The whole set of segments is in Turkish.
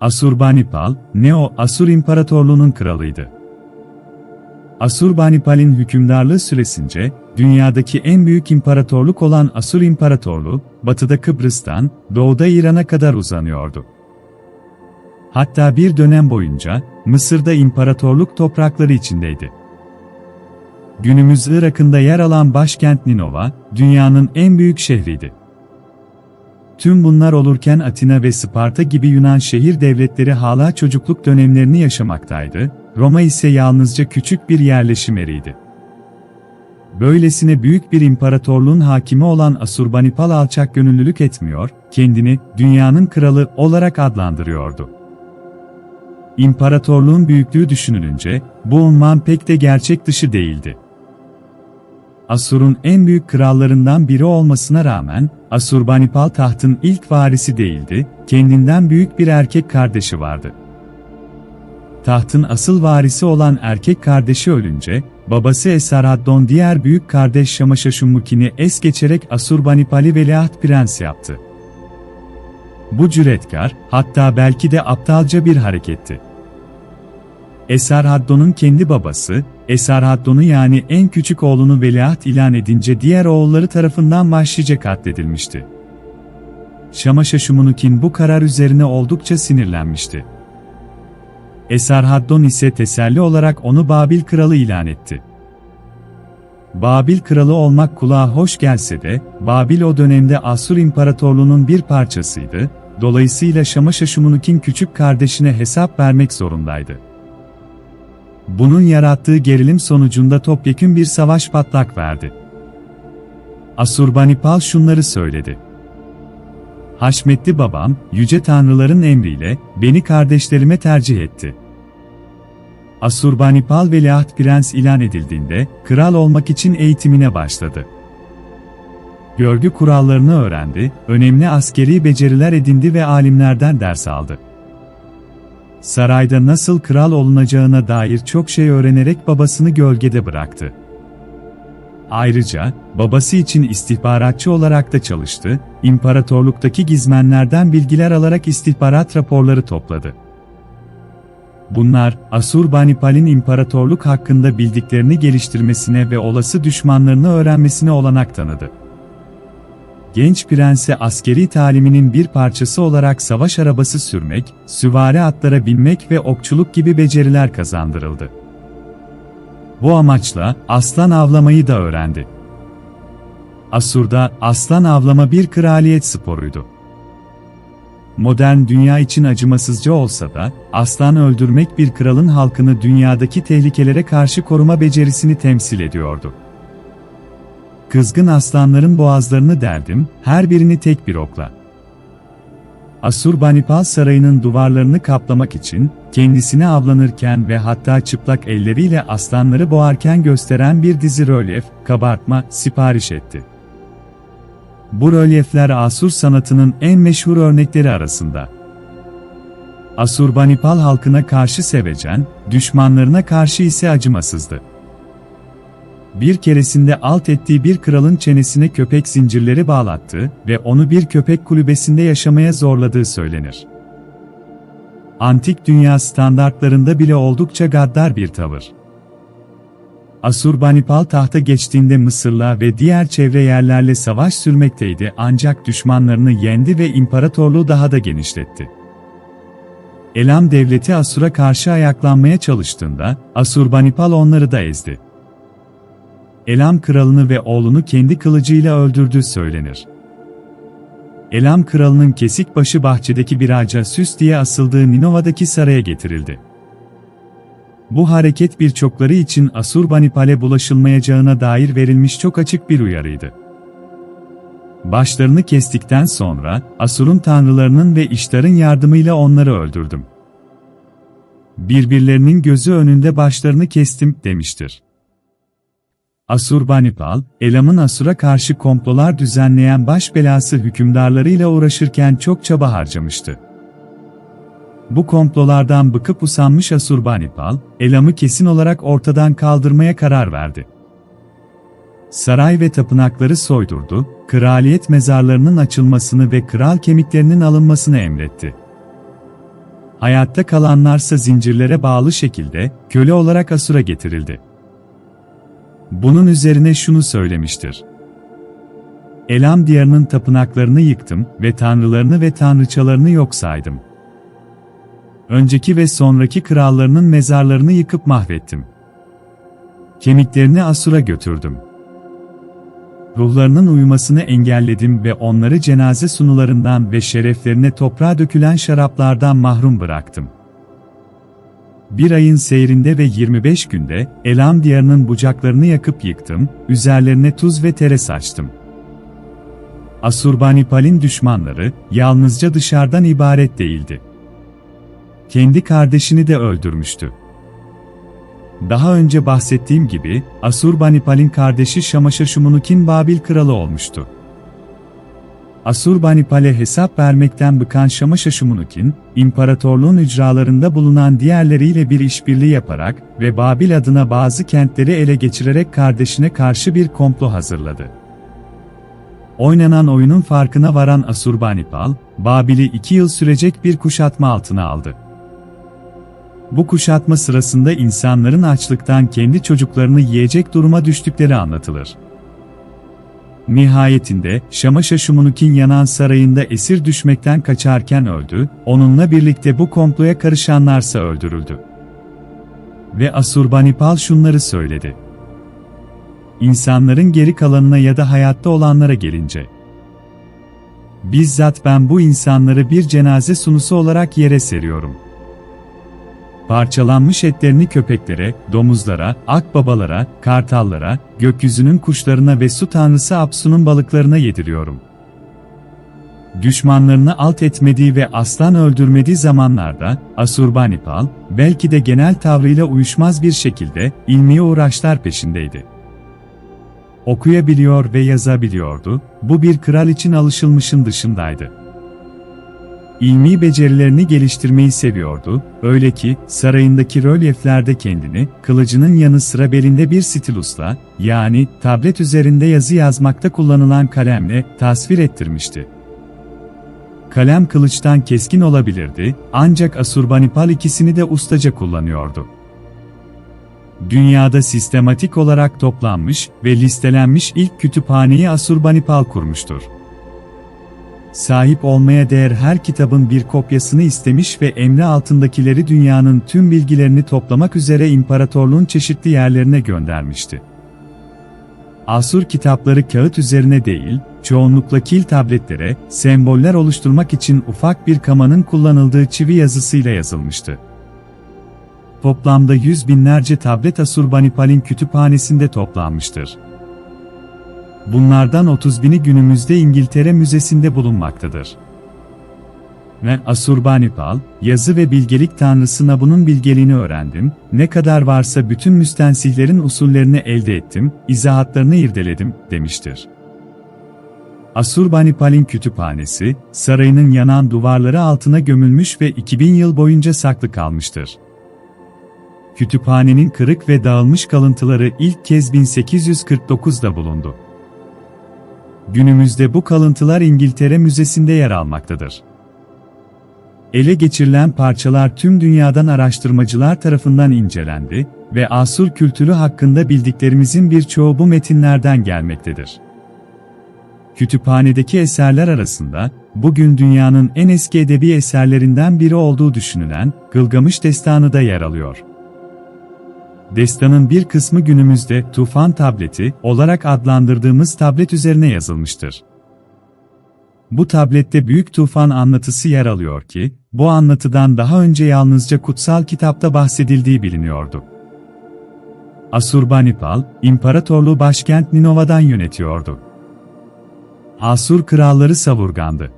Asurbanipal, Neo-Asur İmparatorluğu'nun kralıydı. Asurbanipal'in hükümdarlığı süresince, dünyadaki en büyük imparatorluk olan Asur İmparatorluğu, batıda Kıbrıs'tan, doğuda İran'a kadar uzanıyordu. Hatta bir dönem boyunca, Mısır'da imparatorluk toprakları içindeydi. Günümüz Irak'ında yer alan başkent Ninova, dünyanın en büyük şehriydi. Tüm bunlar olurken Atina ve Sparta gibi Yunan şehir devletleri hala çocukluk dönemlerini yaşamaktaydı, Roma ise yalnızca küçük bir yerleşim yeriydi. Böylesine büyük bir imparatorluğun hakimi olan Asurbanipal alçak gönüllülük etmiyor, kendini dünyanın kralı olarak adlandırıyordu. İmparatorluğun büyüklüğü düşünülünce, bu unvan pek de gerçek dışı değildi. Asur'un en büyük krallarından biri olmasına rağmen, Asurbanipal tahtın ilk varisi değildi, kendinden büyük bir erkek kardeşi vardı. Tahtın asıl varisi olan erkek kardeşi ölünce, babası Esarhaddon diğer büyük kardeş Şamaşaşummukin'i es geçerek Asurbanipal'i veliaht prens yaptı. Bu cüretkar, hatta belki de aptalca bir hareketti. Esarhaddon'un kendi babası, Esarhaddon'u yani en küçük oğlunu veliaht ilan edince diğer oğulları tarafından vahşice katledilmişti. Şamaşaşumunukin bu karar üzerine oldukça sinirlenmişti. Esarhaddon ise teselli olarak onu Babil kralı ilan etti. Babil kralı olmak kulağa hoş gelse de, Babil o dönemde Asur İmparatorluğu'nun bir parçasıydı, dolayısıyla Şamaşaşumunukin küçük kardeşine hesap vermek zorundaydı. Bunun yarattığı gerilim sonucunda topyekün bir savaş patlak verdi. Asurbanipal şunları söyledi. Haşmetli babam, yüce tanrıların emriyle, beni kardeşlerime tercih etti. Asurbanipal veliaht prens ilan edildiğinde, kral olmak için eğitimine başladı. Görgü kurallarını öğrendi, önemli askeri beceriler edindi ve alimlerden ders aldı. Sarayda nasıl kral olunacağına dair çok şey öğrenerek babasını gölgede bıraktı. Ayrıca, babası için istihbaratçı olarak da çalıştı, imparatorluktaki gizmenlerden bilgiler alarak istihbarat raporları topladı. Bunlar, Asurbanipal'in imparatorluk hakkında bildiklerini geliştirmesine ve olası düşmanlarını öğrenmesine olanak tanıdı. Genç prense askeri taliminin bir parçası olarak savaş arabası sürmek, süvari atlara binmek ve okçuluk gibi beceriler kazandırıldı. Bu amaçla aslan avlamayı da öğrendi. Asur'da aslan avlama bir kraliyet sporuydu. Modern dünya için acımasızca olsa da, aslan öldürmek bir kralın halkını dünyadaki tehlikelere karşı koruma becerisini temsil ediyordu. Kızgın aslanların boğazlarını derdim, her birini tek bir okla. Asurbanipal sarayının duvarlarını kaplamak için, kendisine avlanırken ve hatta çıplak elleriyle aslanları boğarken gösteren bir dizi rölyef, kabartma, sipariş etti. Bu rölyefler Asur sanatının en meşhur örnekleri arasında. Asurbanipal halkına karşı sevecen, düşmanlarına karşı ise acımasızdı bir keresinde alt ettiği bir kralın çenesine köpek zincirleri bağlattı ve onu bir köpek kulübesinde yaşamaya zorladığı söylenir. Antik dünya standartlarında bile oldukça gaddar bir tavır. Asurbanipal tahta geçtiğinde Mısır'la ve diğer çevre yerlerle savaş sürmekteydi ancak düşmanlarını yendi ve imparatorluğu daha da genişletti. Elam devleti Asur'a karşı ayaklanmaya çalıştığında, Asurbanipal onları da ezdi. Elam kralını ve oğlunu kendi kılıcıyla öldürdüğü söylenir. Elam kralının kesik başı bahçedeki bir ağaca süs diye asıldığı Ninova'daki saraya getirildi. Bu hareket birçokları için Asurbanipal'e bulaşılmayacağına dair verilmiş çok açık bir uyarıydı. Başlarını kestikten sonra, Asur'un tanrılarının ve işlerin yardımıyla onları öldürdüm. Birbirlerinin gözü önünde başlarını kestim, demiştir. Asurbanipal, Elam'ın Asur'a karşı komplolar düzenleyen baş belası hükümdarlarıyla uğraşırken çok çaba harcamıştı. Bu komplolardan bıkıp usanmış Asurbanipal, Elam'ı kesin olarak ortadan kaldırmaya karar verdi. Saray ve tapınakları soydurdu, kraliyet mezarlarının açılmasını ve kral kemiklerinin alınmasını emretti. hayatta kalanlarsa zincirlere bağlı şekilde köle olarak Asur'a getirildi. Bunun üzerine şunu söylemiştir. Elam diyarının tapınaklarını yıktım ve tanrılarını ve tanrıçalarını yok saydım. Önceki ve sonraki krallarının mezarlarını yıkıp mahvettim. Kemiklerini Asur'a götürdüm. Ruhlarının uyumasını engelledim ve onları cenaze sunularından ve şereflerine toprağa dökülen şaraplardan mahrum bıraktım. Bir ayın seyrinde ve 25 günde Elam diyarının bucaklarını yakıp yıktım, üzerlerine tuz ve tere saçtım. Asurbanipal'in düşmanları yalnızca dışarıdan ibaret değildi. Kendi kardeşini de öldürmüştü. Daha önce bahsettiğim gibi, Asurbanipal'in kardeşi Şamaşaşumunukin Babil kralı olmuştu. Asurbanipal'e hesap vermekten bıkan Şamaşaşumunukin, imparatorluğun ücralarında bulunan diğerleriyle bir işbirliği yaparak ve Babil adına bazı kentleri ele geçirerek kardeşine karşı bir komplo hazırladı. Oynanan oyunun farkına varan Asurbanipal, Babil'i iki yıl sürecek bir kuşatma altına aldı. Bu kuşatma sırasında insanların açlıktan kendi çocuklarını yiyecek duruma düştükleri anlatılır. Nihayetinde, Şamaşaşumunukin yanan sarayında esir düşmekten kaçarken öldü, onunla birlikte bu komploya karışanlarsa öldürüldü. Ve Asurbanipal şunları söyledi. İnsanların geri kalanına ya da hayatta olanlara gelince. Bizzat ben bu insanları bir cenaze sunusu olarak yere seriyorum.'' Parçalanmış etlerini köpeklere, domuzlara, akbabalara, kartallara, gökyüzünün kuşlarına ve su tanrısı Apsu'nun balıklarına yediriyorum. Düşmanlarını alt etmediği ve aslan öldürmediği zamanlarda, Asurbanipal, belki de genel tavrıyla uyuşmaz bir şekilde, ilmi uğraşlar peşindeydi. Okuyabiliyor ve yazabiliyordu, bu bir kral için alışılmışın dışındaydı. İlmi becerilerini geliştirmeyi seviyordu, öyle ki sarayındaki rölyeflerde kendini, kılıcının yanı sıra belinde bir stilusla, yani tablet üzerinde yazı yazmakta kullanılan kalemle tasvir ettirmişti. Kalem kılıçtan keskin olabilirdi, ancak Asurbanipal ikisini de ustaca kullanıyordu. Dünyada sistematik olarak toplanmış ve listelenmiş ilk kütüphaneyi Asurbanipal kurmuştur sahip olmaya değer her kitabın bir kopyasını istemiş ve emri altındakileri dünyanın tüm bilgilerini toplamak üzere imparatorluğun çeşitli yerlerine göndermişti. Asur kitapları kağıt üzerine değil, çoğunlukla kil tabletlere, semboller oluşturmak için ufak bir kamanın kullanıldığı çivi yazısıyla yazılmıştı. Toplamda yüz binlerce tablet Asurbanipal'in kütüphanesinde toplanmıştır. Bunlardan 30 bini günümüzde İngiltere Müzesi'nde bulunmaktadır. Ve Asurbanipal, yazı ve bilgelik tanrısı Nabu'nun bilgeliğini öğrendim, ne kadar varsa bütün müstensihlerin usullerini elde ettim, izahatlarını irdeledim, demiştir. Asurbanipal'in kütüphanesi, sarayının yanan duvarları altına gömülmüş ve 2000 yıl boyunca saklı kalmıştır. Kütüphanenin kırık ve dağılmış kalıntıları ilk kez 1849'da bulundu. Günümüzde bu kalıntılar İngiltere Müzesi'nde yer almaktadır. Ele geçirilen parçalar tüm dünyadan araştırmacılar tarafından incelendi ve Asur kültürü hakkında bildiklerimizin birçoğu bu metinlerden gelmektedir. Kütüphanedeki eserler arasında, bugün dünyanın en eski edebi eserlerinden biri olduğu düşünülen Gılgamış Destanı da yer alıyor. Destanın bir kısmı günümüzde tufan tableti olarak adlandırdığımız tablet üzerine yazılmıştır. Bu tablette büyük tufan anlatısı yer alıyor ki, bu anlatıdan daha önce yalnızca kutsal kitapta bahsedildiği biliniyordu. Asurbanipal, imparatorluğu başkent Ninova'dan yönetiyordu. Asur kralları savurgandı.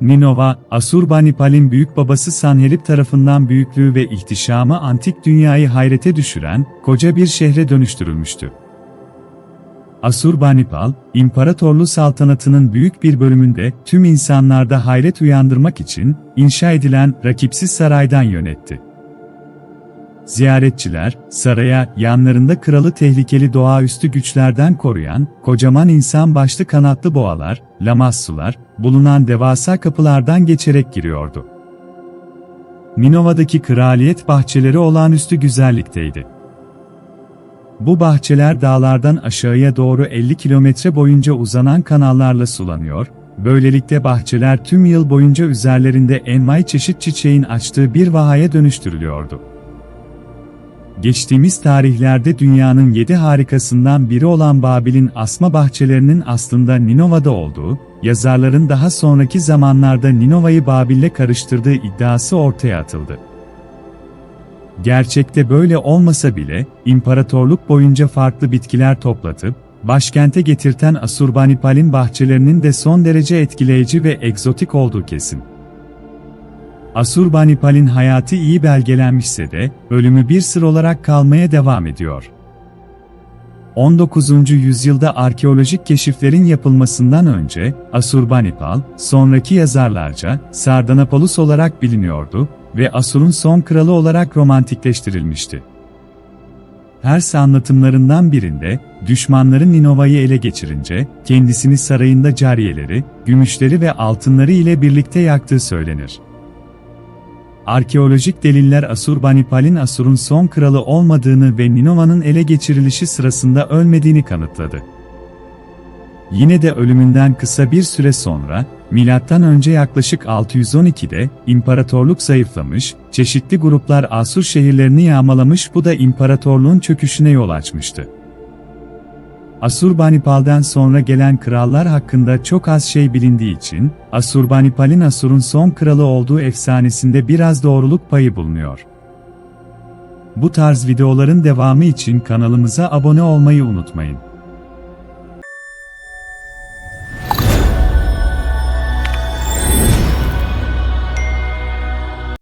Ninova, Asurbanipal'in büyük babası Sanherib tarafından büyüklüğü ve ihtişamı antik dünyayı hayrete düşüren, koca bir şehre dönüştürülmüştü. Asurbanipal, imparatorlu saltanatının büyük bir bölümünde tüm insanlarda hayret uyandırmak için inşa edilen rakipsiz saraydan yönetti. Ziyaretçiler, saraya, yanlarında kralı tehlikeli doğaüstü güçlerden koruyan, kocaman insan başlı kanatlı boğalar, lamassular, bulunan devasa kapılardan geçerek giriyordu. Ninova'daki kraliyet bahçeleri olağanüstü güzellikteydi. Bu bahçeler dağlardan aşağıya doğru 50 kilometre boyunca uzanan kanallarla sulanıyor, böylelikle bahçeler tüm yıl boyunca üzerlerinde envai çeşit çiçeğin açtığı bir vahaya dönüştürülüyordu. Geçtiğimiz tarihlerde dünyanın yedi harikasından biri olan Babil'in asma bahçelerinin aslında Ninova'da olduğu, yazarların daha sonraki zamanlarda Ninova'yı Babil'le karıştırdığı iddiası ortaya atıldı. Gerçekte böyle olmasa bile, imparatorluk boyunca farklı bitkiler toplatıp, başkente getirten Asurbanipal'in bahçelerinin de son derece etkileyici ve egzotik olduğu kesin. Asurbanipal'in hayatı iyi belgelenmişse de, ölümü bir sır olarak kalmaya devam ediyor. 19. yüzyılda arkeolojik keşiflerin yapılmasından önce, Asurbanipal, sonraki yazarlarca, Sardanapalus olarak biliniyordu ve Asur'un son kralı olarak romantikleştirilmişti. Pers anlatımlarından birinde, düşmanları Ninova'yı ele geçirince, kendisini sarayında cariyeleri, gümüşleri ve altınları ile birlikte yaktığı söylenir. Arkeolojik deliller Asurbanipal'in Asur'un son kralı olmadığını ve Ninova'nın ele geçirilişi sırasında ölmediğini kanıtladı. Yine de ölümünden kısa bir süre sonra, önce yaklaşık 612'de imparatorluk zayıflamış, çeşitli gruplar Asur şehirlerini yağmalamış bu da imparatorluğun çöküşüne yol açmıştı. Asurbanipal'den sonra gelen krallar hakkında çok az şey bilindiği için, Asurbanipal'in Asur'un son kralı olduğu efsanesinde biraz doğruluk payı bulunuyor. Bu tarz videoların devamı için kanalımıza abone olmayı unutmayın.